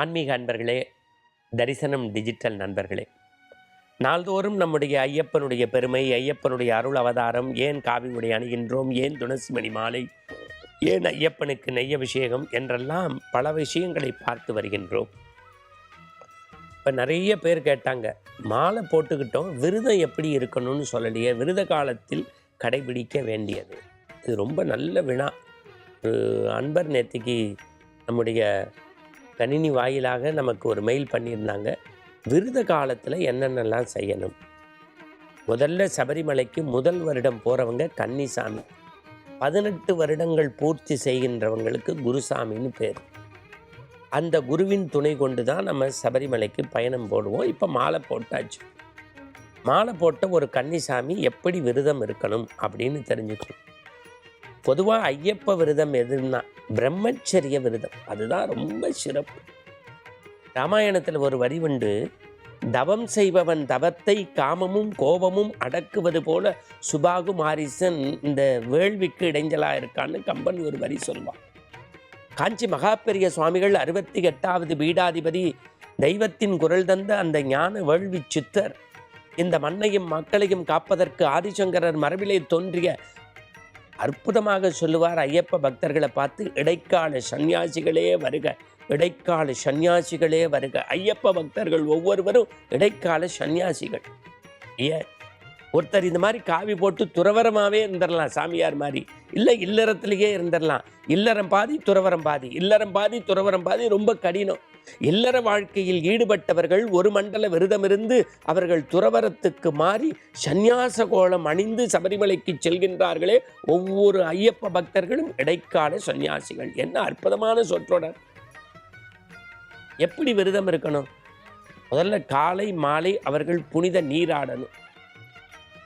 ஆன்மீக அன்பர்களே தரிசனம் டிஜிட்டல் நண்பர்களே. நாள்தோறும் நம்முடைய ஐயப்பனுடைய பெருமை ஐயப்பனுடைய அருள் அவதாரம் ஏன் காவி உடை அணுகின்றோம் ஏன் துளசி மணி மாலை ஏன் ஐயப்பனுக்கு நெய் அபிஷேகம் என்றெல்லாம் பல விஷயங்களை பார்த்து வருகின்றோம். இப்போ நிறைய பேர் கேட்டாங்க மாலை போட்டுக்கிட்டோம் விரதம் எப்படி இருக்கணும்னு சொல்லலையே விரத காலத்தில் கடைபிடிக்க வேண்டியது. இது ரொம்ப நல்ல வினா. ஒரு அன்பர் நேத்திக்கு நம்முடைய கணினி வாயிலாக நமக்கு ஒரு மெயில் பண்ணியிருந்தாங்க. விரத காலத்தில் என்னென்னலாம் செய்யணும்? முதல்ல சபரிமலைக்கு முதல் வருடம் போகிறவங்க கன்னிசாமி. பதினெட்டு வருடங்கள் பூர்த்தி செய்கின்றவங்களுக்கு குருசாமின்னு பேர். அந்த குருவின் துணை கொண்டு தான் நம்ம சபரிமலைக்கு பயணம் போடுவோம். இப்போ மாலை போட்டாச்சு. மாலை போட்ட ஒரு கன்னிசாமி எப்படி விரதம் இருக்கணும் அப்படின்னு தெரிஞ்சுக்கணும். பொதுவாக ஐயப்ப விரதம் எதுன்னா பிரம்மச்சரிய விரதம். அதுதான் ரொம்ப சிறப்பு. ராமாயணத்தில் ஒரு வரி உண்டு தவம் செய்பவன் தவத்தை காமமும் கோபமும் அடக்குவது போல சுபாகு மாரிசன் இந்த வேள்விக்கு இடைஞ்சலா இருக்கான்னு கம்பன் ஒரு வரி சொல்வான். காஞ்சி மகாபெரிய சுவாமிகள் அறுபத்தி எட்டாவது பீடாதிபதி தெய்வத்தின் குரல் தந்த அந்த ஞான வேள்வி சித்தர் இந்த மண்ணையும் மக்களையும் காப்பதற்கு ஆதிசங்கரர் மரபிலே தோன்றிய அற்புதமாக சொல்லுவார் ஐயப்ப பக்தர்களை பார்த்து இடைக்கால சந்நியாசிகளே வருக இடைக்கால சந்நியாசிகளே வருக. ஐயப்ப பக்தர்கள் ஒவ்வொருவரும் இடைக்கால சந்நியாசிகள் ஏன் ஒருத்தர் இந்த மாதிரி காவி போட்டு துறவரமாகவே இருந்துடலாம் சாமியார் மாதிரி. இல்லை இல்லறத்துலேயே இருந்துடலாம். இல்லறம் பாதி துறவரம் பாதி. இல்லறம் பாதி துறவரம் பாதி ரொம்ப கடினம். இல்லற வாழ்க்கையில் ஈடுபட்டவர்கள் ஒரு மண்டல விரதமிருந்து அவர்கள் துறவரத்துக்கு மாறி சந்நியாச கோலம் அணிந்து சபரிமலைக்கு செல்கின்றார்களே ஒவ்வொரு ஐயப்ப பக்தர்களும் இடைக்கால சந்நியாசிகள். என்ன அற்புதமான சொற்றொடர். எப்படி விரதம் இருக்கணும்? முதல்ல காலை மாலை அவர்கள் புனித நீராடணும்.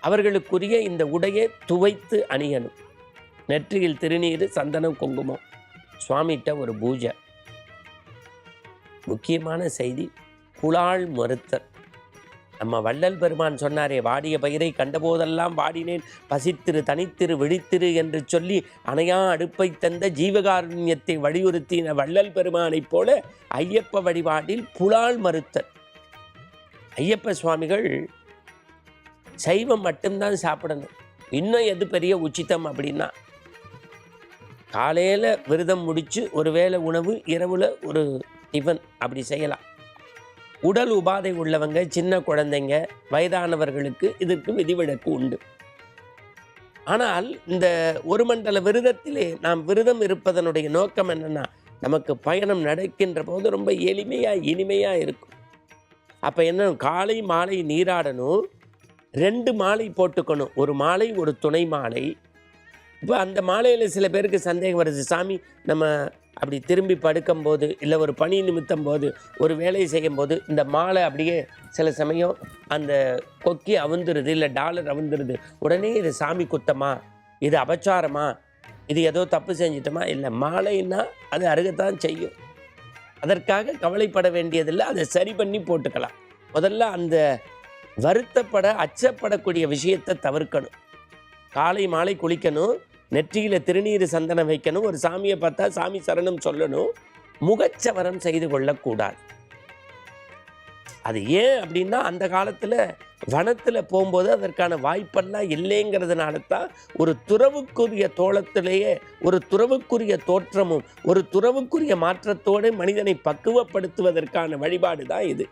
அவர்களுக்குரிய இந்த உடையை துவைத்து அணியணும். நெற்றியில் திருநீர் சந்தனம் குங்குமம். சுவாமிகிட்ட ஒரு பூஜை. முக்கியமான செய்தி புலால் மறுத்தர் நம்ம வள்ளல் பெருமான் சொன்னாரே வாடிய பயிரை கண்டபோதெல்லாம் வாடினேன். பசித்திரு தனித்திரு விழித்திரு என்று சொல்லி அணையா அடுப்பை தந்த ஜீவகாருண்யத்தை வலியுறுத்தின வள்ளல் பெருமானைப் போல ஐயப்ப வழிபாட்டில் புலால் மறுத்தல். ஐயப்ப சுவாமிகள் சைவம் மட்டும்தான் சாப்பிடணும். இன்னும் எது பெரிய உச்சிதம் அப்படின்னா காலையில் விரதம் முடித்து ஒரு வேளை உணவு இரவில் ஒரு டிஃபன் அப்படி செய்யலாம். உடல் உபாதை உள்ளவங்க சின்ன குழந்தைங்க வயதானவர்களுக்கு இதற்கு விதிவிலக்கு உண்டு. ஆனால் இந்த ஒரு மண்டல விரதத்திலே நாம் விரதம் இருப்பதனுடைய நோக்கம் என்னன்னா நமக்கு பயணம் நடக்கின்ற போது ரொம்ப எளிமையாக இனிமையாக இருக்கும். அப்போ என்ன காலை மாலை நீராடணும். ரெண்டு மாலை போட்டுக்கணும். ஒரு மாலை ஒரு துணை மாலை. இப்போ அந்த மாலையில் சில பேருக்கு சந்தேகம் வருது. சாமி நம்ம அப்படி திரும்பி படுக்கும்போது இல்லை ஒரு பணி நிமித்தம் போது ஒரு வேலையை செய்யும்போது இந்த மாலை அப்படியே சில சமயம் அந்த கொக்கி அவுந்துருது இல்லை டாலர் அவுந்துருது. உடனே இது சாமி குத்தமா? இது அபச்சாரமா? இது ஏதோ தப்பு செஞ்சிட்டோமா? இல்லை மாலைன்னா அது அருகத்தான் செய்யும். அதற்காக கவலைப்பட வேண்டியதில்லை. அதை சரி பண்ணி போட்டுக்கலாம். முதல்ல அந்த வருத்தப்பட அச்சப்படக்கூடிய விஷயத்தை தவிர்க்கணும். காலை மாலை குளிக்கணும் நெற்றியில் திருநீர் சந்தனம் வைக்கணும் ஒரு சாமியை பார்த்தா சாமி சரணம் சொல்லணும் முகச்சவரம் செய்து கொள்ளக்கூடாது. அது ஏன் அப்படின்னா அந்த காலத்தில் வனத்தில் போகும்போது அதற்கான வாய்ப்பெல்லாம் இல்லைங்கிறதுனால தான் ஒரு துறவுக்குரிய தோளத்திலேயே ஒரு துறவுக்குரிய தோற்றமும் ஒரு துறவுக்குரிய மாற்றத்தோடு மனிதனை பக்குவப்படுத்துவதற்கான வழிபாடு தான் இது.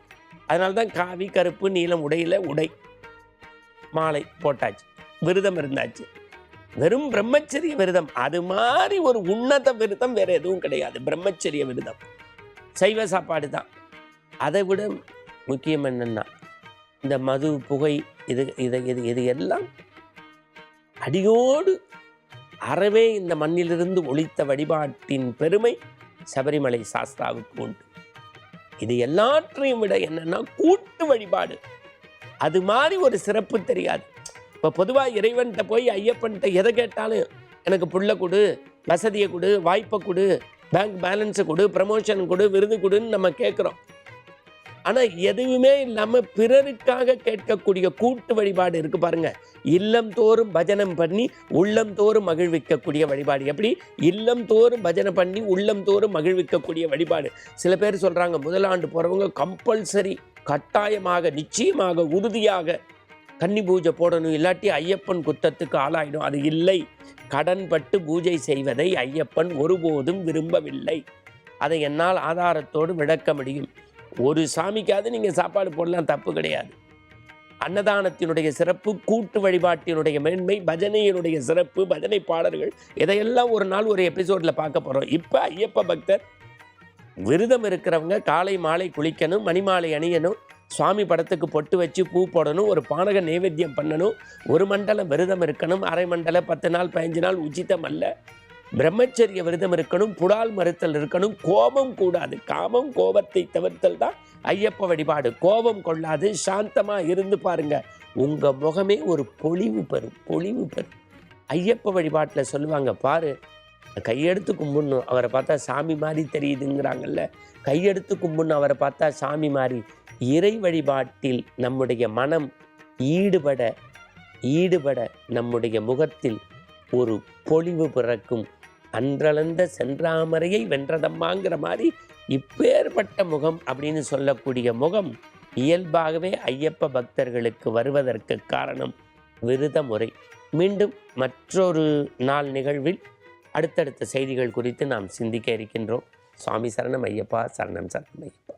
அதனால தான் காவி கருப்பு நீளம் உடையில் உடை. மாலை போட்டாச்சு. விரதம் இருந்தாச்சு. வெறும் பிரம்மச்சரிய விரதம். அது மாதிரி ஒரு உன்னத விரதம் வேற எதுவும் கிடையாது. பிரம்மச்சரிய விரதம். சைவ சாப்பாடு தான். அதை விட முக்கியம் என்னன்னா இந்த மது புகை இது இதை இது இது எல்லாம் அடியோடு அறவே இந்த மண்ணிலிருந்து ஒழித்த வழிபாட்டின் பெருமை சபரிமலை சாஸ்தாவுக்கு உண்டு. இது எல்லாற்றையும் விட என்னன்னா கூட்டு வழிபாடு. அது மாதிரி ஒரு சிறப்பு தெரியாது. இப்போ பொதுவாக இறைவன்கிட்ட போய் ஐயப்பன்கிட்ட எதை கேட்டாலும் எனக்கு புள்ள கொடு வசதியை கொடு வாய்ப்பை கொடு பேங்க் பேலன்ஸை கொடு ப்ரமோஷன் கொடு விருது கொடுன்னு நம்ம கேட்குறோம் ஆனால் எதுவுமே இல்லாமல் பிறருக்காக கேட்கக்கூடிய கூட்டு வழிபாடு இருக்கு பாருங்க. இல்லம் தோறும் பஜனம் பண்ணி உள்ளம் தோறும் மகிழ்விக்கக்கூடிய வழிபாடு. எப்படி? இல்லம் தோறும் பஜனை பண்ணி உள்ளம் தோறும் மகிழ்விக்கக்கூடிய வழிபாடு. சில பேர் சொல்கிறாங்க முதலாண்டு போகிறவங்க கம்பல்சரி கட்டாயமாக நிச்சயமாக உறுதியாக கன்னி பூஜை போடணும். இல்லாட்டி ஐயப்பன் குத்தத்துக்கு ஆளாயிடும். அது இல்லை. கடன்பட்டு பூஜை செய்வதை ஐயப்பன் ஒருபோதும் விரும்பவில்லை. அதை என்னால் ஆதாரத்தோடு விளக்க முடியும். ஒரு சாமிக்காவது நீங்கள் சாப்பாடு போடலாம் தப்பு கிடையாது. அன்னதானத்தினுடைய சிறப்பு கூட்டு வழிபாட்டினுடைய மேன்மை பஜனையினுடைய சிறப்பு பஜனை பாடல்கள் இதையெல்லாம் ஒரு நாள் ஒரு எபிசோடில் பார்க்க போகிறோம் இப்போ ஐயப்ப பக்தர் விரதம் இருக்கிறவங்க காலை மாலை குளிக்கணும் மணிமாலை அணியணும் சுவாமி படத்துக்கு பொட்டு வச்சு பூ போடணும் ஒரு பானக நைவேத்தியம் பண்ணணும் ஒரு மண்டலம் விரதம் இருக்கணும் அரை மண்டல பத்து நாள் பதினஞ்சு நாள் உச்சிதம் அல்ல. பிரம்மச்சரிய விரதம் இருக்கணும் புடால் மறுத்தல் இருக்கணும் கோபம் கூடாது. காமம் கோபத்தை தவிர்த்தல் தான் ஐயப்ப வழிபாடு. கோபம் கொள்ளாது சாந்தமாக இருந்து பாருங்க. உங்கள் முகமே ஒரு பொழிவு பெறும் பொலிவு பெறும். ஐயப்ப வழிபாட்டில் சொல்லுவாங்க பாரு கையெடுத்து கும்பிடணும். அவரை பார்த்தா சாமி மாதிரி தெரியுதுங்கிறாங்கல்ல. கையெடுத்து கும்பிடணும் அவரை பார்த்தா சாமி மாதிரி. இறை வழிபாட்டில் நம்முடைய மனம் ஈடுபட ஈடுபட நம்முடைய முகத்தில் ஒரு பொலிவு பிறக்கும். அன்றளந்த சென்றாமரையை வென்றதம்மாங்கிற மாதிரி இப்பேற்பட்ட முகம் அப்படின்னு சொல்லக்கூடிய முகம் இயல்பாகவே ஐயப்ப பக்தர்களுக்கு வருவதற்கு காரணம் விருத முறை மீண்டும் மற்றொரு நாள் நிகழ்வில் அடுத்தடுத்த செய்திகள் குறித்து நாம் சிந்திக்க இருக்கின்றோம். சுவாமி சரணம் ஐயப்பா சரணம் சரணம் ஐயப்பா.